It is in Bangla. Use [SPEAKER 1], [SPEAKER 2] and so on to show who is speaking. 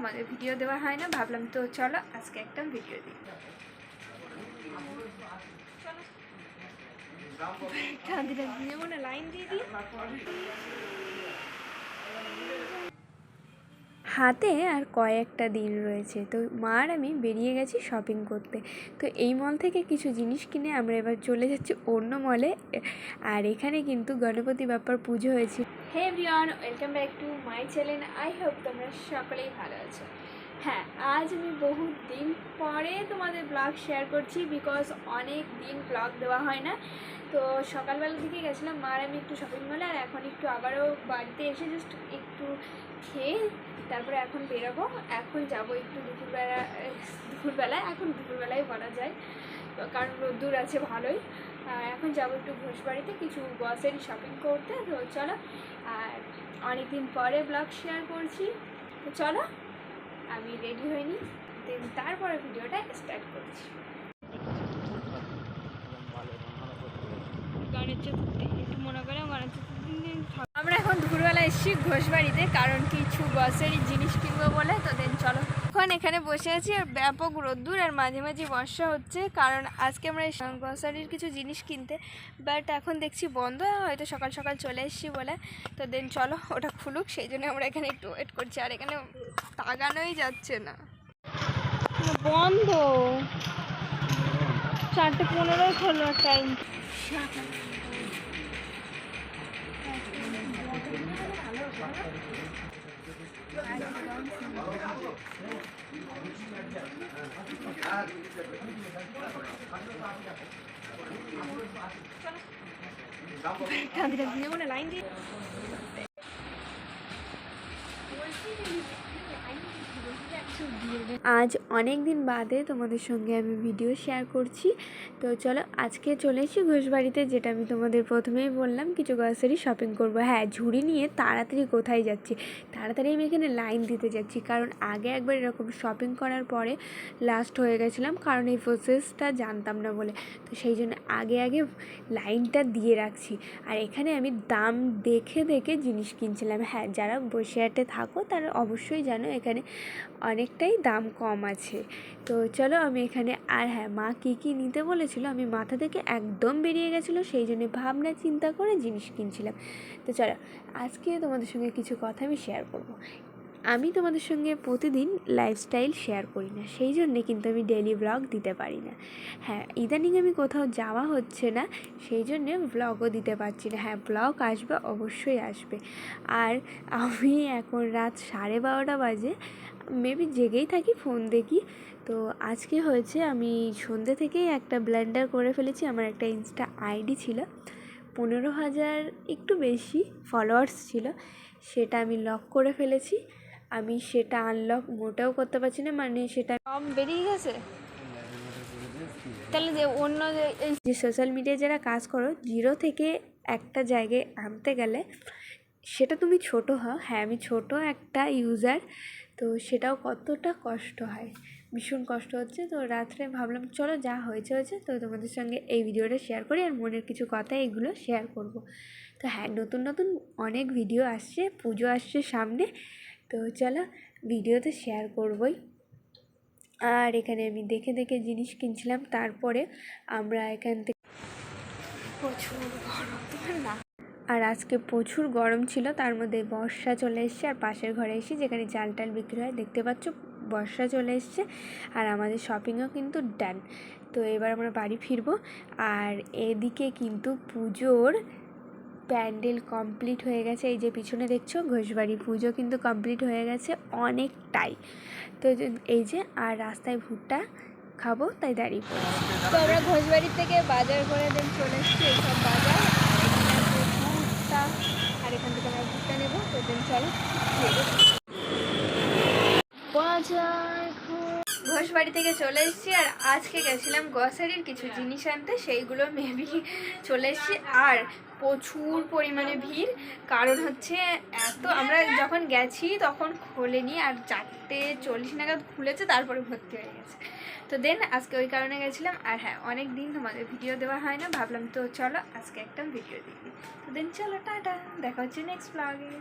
[SPEAKER 1] তোমাদের ভিডিও দেওয়া হয় না, ভাবলাম তো চলো আজকে একটা ভিডিও দিই। দিয়ে মনে লাইন দিয়ে দিই। হাতে আর কয়েকটা দিন রয়েছে। তো মা আর আমি বেরিয়ে গেছি শপিং করতে। তো এই মল থেকে কিছু জিনিস কিনে আমরা এবার চলে যাচ্ছি অন্য মলে আর এখানে কিন্তু গণপতি বাপ্পার পুজো হয়েছে। Hey everyone welcome back to my channel I hope তোমরা সকলেই ভালো আছো। হ্যাঁ আজ আমি বহু দিন পরে তোমাদের ব্লগ শেয়ার করছি বিকজ অনেক দিন ব্লগ দেওয়া হয় না। তো সকালবেলা দিকে গেছিলাম মার আমি একটু শপিং মলে আর এখন একটু আবারও বাড়িতে এসে জাস্ট একটু খেয়ে তারপরে এখন বেরোবো। এখন যাব একটু দুপুরবেলা দুপুরবেলায় এখন দুপুরবেলায় বলা যায়। কারণ রোদ্দুর আছে ভালোই। এখন যাব একটু ঘোষবাড়িতে, কিছু গ্রসারি শপিং করতে। তো চলো, আর অনেকদিন পরে ব্লগ শেয়ার করছি। তো চলো আমি রেডি হইনি। দেন তারপরে ভিডিওটা স্টার্ট করছি। গণেশ চতুর্থী একটু মনে করে গণেশ চতুর্থী আমরা এখন দুপুরবেলা এসেছি ঘোষবাড়িতে কারণ কিছু গ্রসারি জিনিস কিনবো বলে তো এখন এখানে বসে আছি আর ব্যাপক রোদ্দুর আর মাঝে মাঝে বর্ষা হচ্ছে। কারণ আজকে আমরা গ্রসারির কিছু জিনিস কিনতে। বাট এখন দেখছি বন্ধ হয়তো সকাল সকাল চলে এসেছি বলে। তো দেন চলো ওটা খুলুক সেই জন্য আমরা এখানে একটু ওয়েট করছি। আর এখানে তাগানোই যাচ্ছে না। বন্ধ। চারটে পনেরোই খোলো টাইম কাঁদিটা দিয়ে মনে লাইন দিয়ে আজ অনেক দিন বাদে তোমাদের সঙ্গে আমি ভিডিও শেয়ার করছি। তো চলো আজকে চলে এসেছি ঘোষবাড়িতে, যেটা আমি তোমাদের প্রথমেই বললাম, কিছু গ্রসারি শপিং করব। হ্যাঁ ঝুড়ি নিয়ে তাড়াতাড়ি কোথায় যাচ্ছি? তাড়াতাড়ি আমি এখানে লাইন দিতে যাচ্ছি, কারণ আগে একবার এরকম শপিং করার পরে লাস্ট হয়ে গেছিলাম, কারণ এই প্রসেসটা জানতাম না বলে। তো সেই জন্য আগে আগে লাইনটা দিয়ে রাখছি। আর এখানে আমি দাম দেখে দেখে জিনিস কিনছিলাম। হ্যাঁ যারা বসিরহাটে থাকো, তারা অবশ্যই জানো এখানে অনেকটাই দাম কম আছে তো চলো আমি এখানে আর হ্যাঁ মা কী কী নিতে বলেছিলো আমি মাথা থেকে একদম বেরিয়ে গেছিল, সেই জন্য ভাবনা চিন্তা করে জিনিস কিনছিলাম তো চলো, আজকে তোমাদের সঙ্গে কিছু কথা আমি শেয়ার করব। আমি তোমাদের সঙ্গে প্রতিদিন লাইফস্টাইল শেয়ার করি না, সেই জন্যে কিন্তু আমি ডেলি ব্লগ দিতে পারি না। হ্যাঁ ইদানিং আমি কোথাও যাওয়া হচ্ছে না, সেই জন্যে ব্লগও দিতে পারছি না। হ্যাঁ ব্লগ আসবে, অবশ্যই আসবে। আর আমি এখন রাত সাড়ে বারোটা বাজে মেবি জেগেই থাকি ফোন দেখি। তো আজকে হয়েছে, আমি সন্ধ্যে থেকেই একটা ব্ল্যান্ডার করে ফেলেছি, আমার একটা ইনস্টা আইডি ছিল। পনেরো হাজার একটু বেশি ফলোয়ার্স ছিল, সেটা আমি লক করে ফেলেছি। আমি সেটা আনলক মোটেও করতে পারছি না মানে সেটা কম বেরিয়ে গেছে? তাহলে যে অন্য যে সোশ্যাল মিডিয়ায় যারা কাজ করো জিরো থেকে একটা জায়গায় আনতে গেলে সেটা তুমি ছোট হও। হ্যাঁ আমি ছোট একটা ইউজার তো সেটাও কতটা কষ্ট হয়? ভীষণ কষ্ট হচ্ছে। তো রাত্রে ভাবলাম চলো যা হয়েছে হয়েছে তো তোমাদের সঙ্গে এই ভিডিওটা শেয়ার করি আর মনের কিছু কথা এগুলো শেয়ার করব। তো হ্যাঁ নতুন নতুন অনেক ভিডিও আসছে পুজো আসছে সামনে। তো চলো ভিডিওতে শেয়ার করবই। আর এখানে আমি দেখে দেখে জিনিস কিনছিলাম, তারপরে আমরা এখান থেকে প্রচুর গরম আর আজকে প্রচুর গরম ছিল, তার মধ্যে বর্ষা চলে এসছে, আর পাশের ঘরে এসে যেখানে চাল টাল বিক্রি হয়, দেখতে পাচ্ছ বর্ষা চলে এসছে, আর আমাদের শপিংও কিন্তু ডান তো এবার আমরা বাড়ি ফিরবো, আর এদিকে কিন্তু পুজোর প্যান্ডেল কমপ্লিট হয়ে গেছে। এই যে পিছনে দেখছ, ঘোষবাড়ি পুজো কিন্তু কমপ্লিট হয়ে গেছে অনেকটাই। তো এই যে, আর রাস্তায় ভুট্টা খাব, তাই দাঁড়িয়ে তো আমরা ঘোষবাড়ি থেকে বাজার করে দেন চলে এসেছি এইসব বাজার। ভুট্টা, আর এখান থেকে আমরা ভুট্টা নেব। তো দেন চলো বাজার ঘোষবাড়ি থেকে চলে এসেছি, আর আজকে গেছিলাম গ্রসারির কিছু জিনিস আনতে, সেইগুলো মেবি চলে এসেছি। আর প্রচুর পরিমাণে ভিড়, কারণ হচ্ছে এত, আমরা যখন গেছি তখন খোলেনি, আর চারটে চল্লিশ নাগাদ খুলেছে, তারপরে ভর্তি হয়ে গেছে। তো দেন, আজকে ওই কারণে গেছিলাম, আর হ্যাঁ অনেক দিন তোমাদের ভিডিও দেওয়া হয় না, ভাবলাম তো চলো আজকে একটা ভিডিও দিই তো দেন, চলো, টাটা, দেখা হচ্ছে নেক্সট ব্লগে